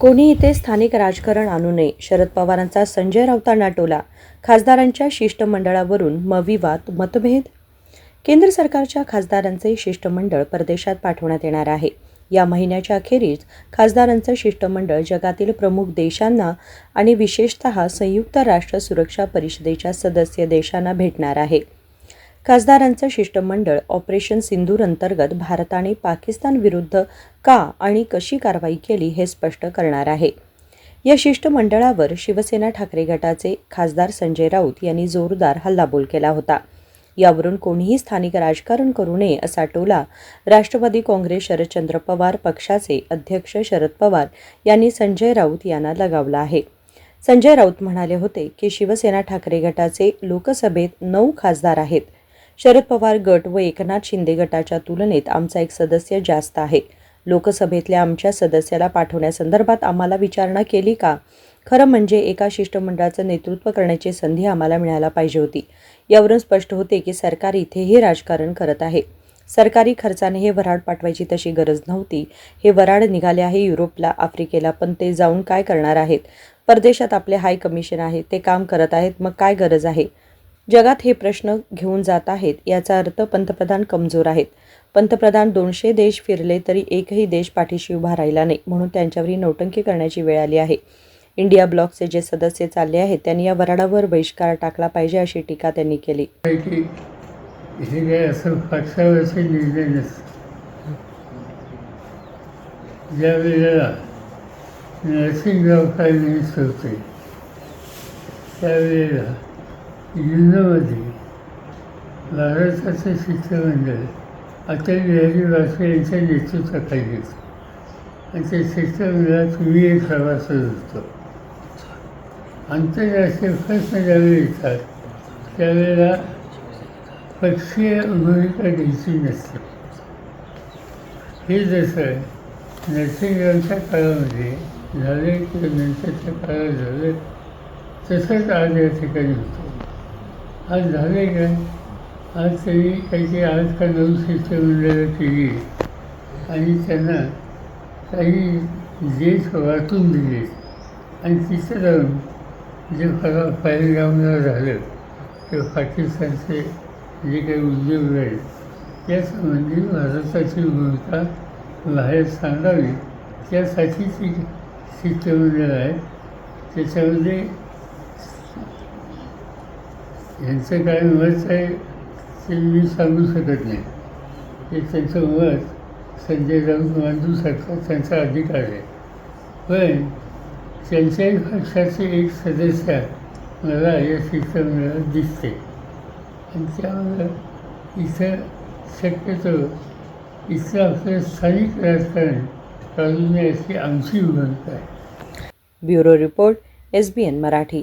कोणी इथे स्थानिक राजकारण आणू नये. शरद पवारांचा संजय राऊतांना टोला. खासदारांच्या शिष्टमंडळावरून मविवाद मतभेद? केंद्र सरकारच्या खासदारांचे शिष्टमंडळ परदेशात पाठवण्यात येणार आहे. या महिन्याच्या अखेरीस खासदारांचं शिष्टमंडळ जगातील प्रमुख देशांना आणि विशेषतः संयुक्त राष्ट्र सुरक्षा परिषदेच्या सदस्य देशांना भेटणार आहे. खासदारांचं शिष्टमंडळ ऑपरेशन सिंदूर अंतर्गत भारताने पाकिस्तान विरुद्ध का आणि कशी कारवाई केली हे स्पष्ट करणार आहे. या शिष्टमंडळावर शिवसेना ठाकरे गटाचे खासदार संजय राऊत यांनी जोरदार हल्लाबोल केला होता. यावरून कोणीही स्थानिक राजकारण करू नये असा टोला राष्ट्रवादी काँग्रेस शरदचंद्र पवार पक्षाचे अध्यक्ष शरद पवार यांनी संजय राऊत यांना लगावला आहे. संजय राऊत म्हणाले होते की शिवसेना ठाकरे गटाचे लोकसभेत नऊ खासदार आहेत. शरद पवार गट व एकनाथ शिंदे गटाच्या तुलनेत आमचा एक सदस्य जास्त आहे. लोकसभेतल्या आमच्या सदस्याला पाठवण्यासंदर्भात आम्हाला विचारणा केली का? खरं म्हणजे एका शिष्टमंडळाचं नेतृत्व करण्याची संधी आम्हाला मिळायला पाहिजे होती. यावरून स्पष्ट होते की सरकार इथेही राजकारण करत आहे. सरकारी खर्चाने हे वराड पाठवायची तशी गरज नव्हती. हे वराड निघाले आहे युरोपला आफ्रिकेला पण ते जाऊन काय करणार आहेत? परदेशात आपले हाय कमिशन आहे ते काम करत आहेत मग काय गरज आहे? जगात हे प्रश्न घेऊन जात आहेत याचा अर्थ पंतप्रधान कमजोर आहेत. पंतप्रधान दोनशे देश फिरले तरी एकही देश पाठीशी उभा राहिला नाही म्हणून त्यांच्यावरही नौटंकी करण्याची वेळ आली आहे. इंडिया ब्लॉकचे जे सदस्य चालले आहेत त्यांनी या वराडावर बहिष्कार टाकला पाहिजे अशी टीका त्यांनी केली. आहे काय असं पक्षावरचे निर्णय नसतात ज्या वेळेला होते त्यावेळेला जिल्ह्यामध्ये भारताचं शिष्टमंडळ अटल बिहारी वाजपेयी यांच्या नेतृत्वाखाली. होतं आणि त्या शिष्टमंडळात मी एक सभासद होतो. आंतरराष्ट्रीय प्रश्न ज्यावेळी येतात त्यावेळेला पक्षीय भूमिका घ्यायची नसते. हे जसं नरसिंहरावच्या काळामध्ये झालं किंवा नंतरच्या काळात झालं तसंच आज या ठिकाणी होतं. आज झाले काय आज त्यांनी काहीतरी आज का शिक्षण शिष्टमंडळं केली आणि त्यांना काही देश वाटून दिले. आणि तिथं जाऊन जे फा पहिलगामला झालं ते पाकिस्तानचे जे काही उद्योग आहेत त्यासंबंधी भारताची भूमिका बाहेर सांगावी. त्यासाठी त्यासाठीची शिष्टमंडळ आहे. त्याच्यामध्ये यांचं काय मत आहे ते मी सांगू शकत नाही. ते त्यांचं मत संजय राऊत मांडू शकतात त्यांचा अधिकार आहे. पण त्यांच्याही पक्षाचे एक सदस्य मला या शिष्टमंडळात दिसते. आणि त्यामुळं इथं शक्यतो इथं आपलं स्थानिक राजकारण चालू नये अशी आमची भूमिका आहे. Bureau report S B N Marathi.